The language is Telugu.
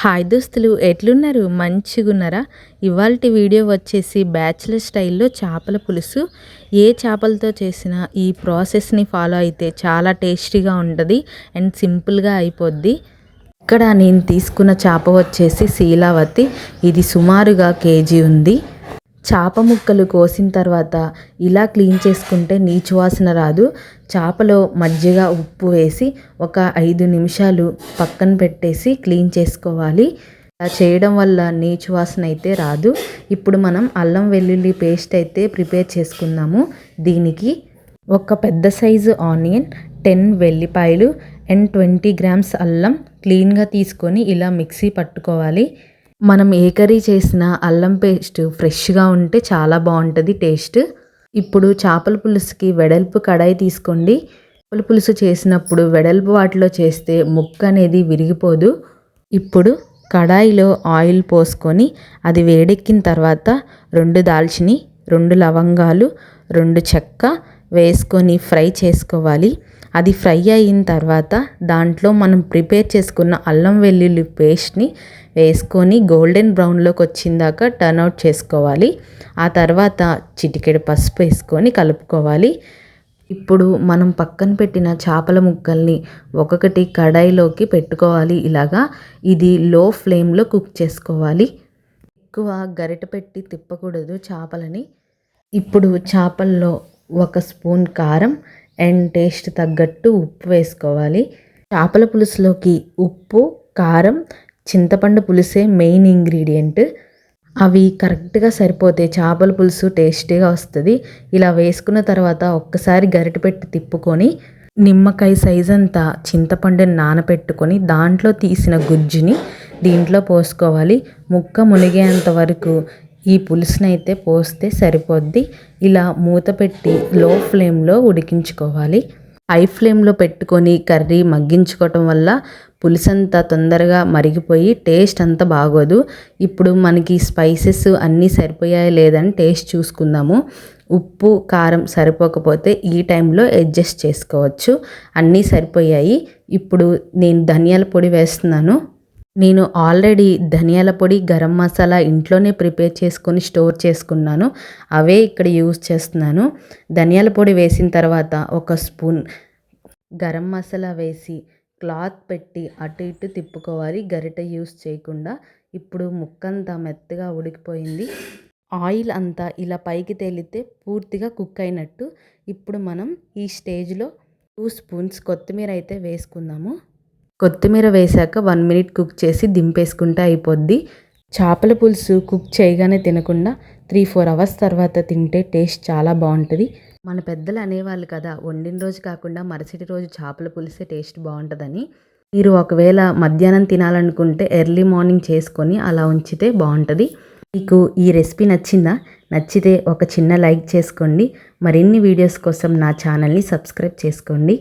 హాయ్ దోస్తులు ఎట్లున్నారు? మంచిగున్నారా? ఇవాళ వీడియో వచ్చేసి బ్యాచిలర్ స్టైల్లో చేపల పులుసు. ఏ చేపలతో చేసినా ఈ ప్రాసెస్ని ఫాలో అయితే చాలా టేస్టీగా ఉంటుంది అండ్ సింపుల్గా అయిపోద్ది. ఇక్కడ నేను తీసుకున్న చేప వచ్చేసి శీలావతి. ఇది సుమారుగా కేజీ ఉంది. చేప ముక్కలు కోసిన తర్వాత ఇలా క్లీన్ చేసుకుంటే నీచు వాసన రాదు. చేపలో మజ్జిగ ఉప్పు వేసి ఒక ఐదు నిమిషాలు పక్కన పెట్టేసి క్లీన్ చేసుకోవాలి. అలా చేయడం వల్ల నీచు వాసన అయితే రాదు. ఇప్పుడు మనం అల్లం వెల్లుల్లి పేస్ట్ అయితే ప్రిపేర్ చేసుకుందాము. దీనికి ఒక పెద్ద సైజు ఆనియన్ టెన్ వెల్లిపాయలు అండ్ ట్వంటీ గ్రామ్స్ అల్లం క్లీన్గా తీసుకొని ఇలా మిక్సీ పట్టుకోవాలి. మనం ఏ కర్రీ చేసినా అల్లం పేస్ట్ ఫ్రెష్గా ఉంటే చాలా బాగుంటుంది టేస్ట్. ఇప్పుడు చేపల పులుసుకి వెడల్పు కడాయి తీసుకోండి. చేపల పులుసు చేసినప్పుడు వెడల్పు వాటిలో చేస్తే ముక్క అనేది విరిగిపోదు. ఇప్పుడు కడాయిలో ఆయిల్ పోసుకొని అది వేడెక్కిన తర్వాత రెండు దాల్చిని రెండు లవంగాలు రెండు చెక్క వేసుకొని ఫ్రై చేసుకోవాలి. అది ఫ్రై అయిన తర్వాత దాంట్లో మనం ప్రిపేర్ చేసుకున్న అల్లం వెల్లుల్లి పేస్ట్ని వేసుకొని గోల్డెన్ బ్రౌన్లోకి వచ్చిందాక టర్న్ అవుట్ చేసుకోవాలి. ఆ తర్వాత చిటికెడు పసుపు వేసుకొని కలుపుకోవాలి. ఇప్పుడు మనం పక్కన పెట్టిన చేపల ముక్కల్ని ఒక్కొక్కటి కడాయిలోకి పెట్టుకోవాలి. ఇలాగా ఇది లో ఫ్లేమ్లో కుక్ చేసుకోవాలి. ఎక్కువ గరిట పెట్టి తిప్పకూడదు చేపలని. ఇప్పుడు చేపల్లో ఒక స్పూన్ కారం అండ్ టేస్ట్ తగ్గట్టు ఉప్పు వేసుకోవాలి. చేపల పులుసులోకి ఉప్పు కారం చింతపండు పులుసే మెయిన్ ఇంగ్రీడియంట్. అవి కరెక్ట్గా సరిపోతే చేపల పులుసు టేస్టీగా వస్తుంది. ఇలా వేసుకున్న తర్వాత ఒక్కసారి గరిట పెట్టి తిప్పుకొని నిమ్మకాయ సైజ్ అంతా చింతపండుని నానబెట్టుకొని దాంట్లో తీసిన గుజ్జుని దీంట్లో పోసుకోవాలి. ముక్క మునిగేంత వరకు ఈ పులుసునైతే పోస్తే సరిపోద్ది. ఇలా మూత పెట్టి లో ఫ్లేమ్లో ఉడికించుకోవాలి. హై ఫ్లేమ్లో పెట్టుకొని కర్రీ మగ్గించుకోవటం వల్ల పులుసంతా తొందరగా మరిగిపోయి టేస్ట్ అంత బాగోదు. ఇప్పుడు మనకి స్పైసెస్ అన్నీ సరిపోయాయి లేదని టేస్ట్ చూసుకుందాము. ఉప్పు కారం సరిపోకపోతే ఈ టైంలో అడ్జస్ట్ చేసుకోవచ్చు. అన్నీ సరిపోయాయి. ఇప్పుడు నేను ధనియాల పొడి వేస్తున్నాను. నేను ఆల్రెడీ ధనియాల పొడి గరం మసాలా ఇంట్లోనే ప్రిపేర్ చేసుకొని స్టోర్ చేసుకున్నాను. అవే ఇక్కడ యూజ్ చేస్తున్నాను. ధనియాల పొడి వేసిన తర్వాత ఒక స్పూన్ గరం మసాలా వేసి క్లాత్ పెట్టి అటు ఇటు తిప్పుకోవాలి. గరిట యూస్ చేయకుండా. ఇప్పుడు ముక్కంతా మెత్తగా ఉడికిపోయింది. ఆయిల్ అంతా ఇలా పైకి తేలితే పూర్తిగా కుక్ అయినట్టు. ఇప్పుడు మనం ఈ స్టేజ్లో టూ స్పూన్స్ కొత్తిమీర అయితే వేసుకుందాము. కొత్తిమీర వేశాక వన్ మినిట్ కుక్ చేసి దింపేసుకుంటే అయిపోద్ది. చేపల పులుసు కుక్ చేయగానే తినకుండా త్రీ ఫోర్ అవర్స్ తర్వాత తింటే టేస్ట్ చాలా బాగుంటుంది. మన పెద్దలు అనేవాళ్ళు కదా వండిన రోజు కాకుండా మరుసటి రోజు చేపల పులిసే టేస్ట్ బాగుంటుందని. మీరు ఒకవేళ మధ్యాహ్నం తినాలనుకుంటే ఎర్లీ మార్నింగ్ చేసుకొని అలా ఉంచితే బాగుంటుంది. మీకు ఈ రెసిపీ నచ్చిందా? నచ్చితే ఒక చిన్న లైక్ చేసుకోండి. మరిన్ని వీడియోస్ కోసం నా ఛానల్ని సబ్స్క్రైబ్ చేసుకోండి.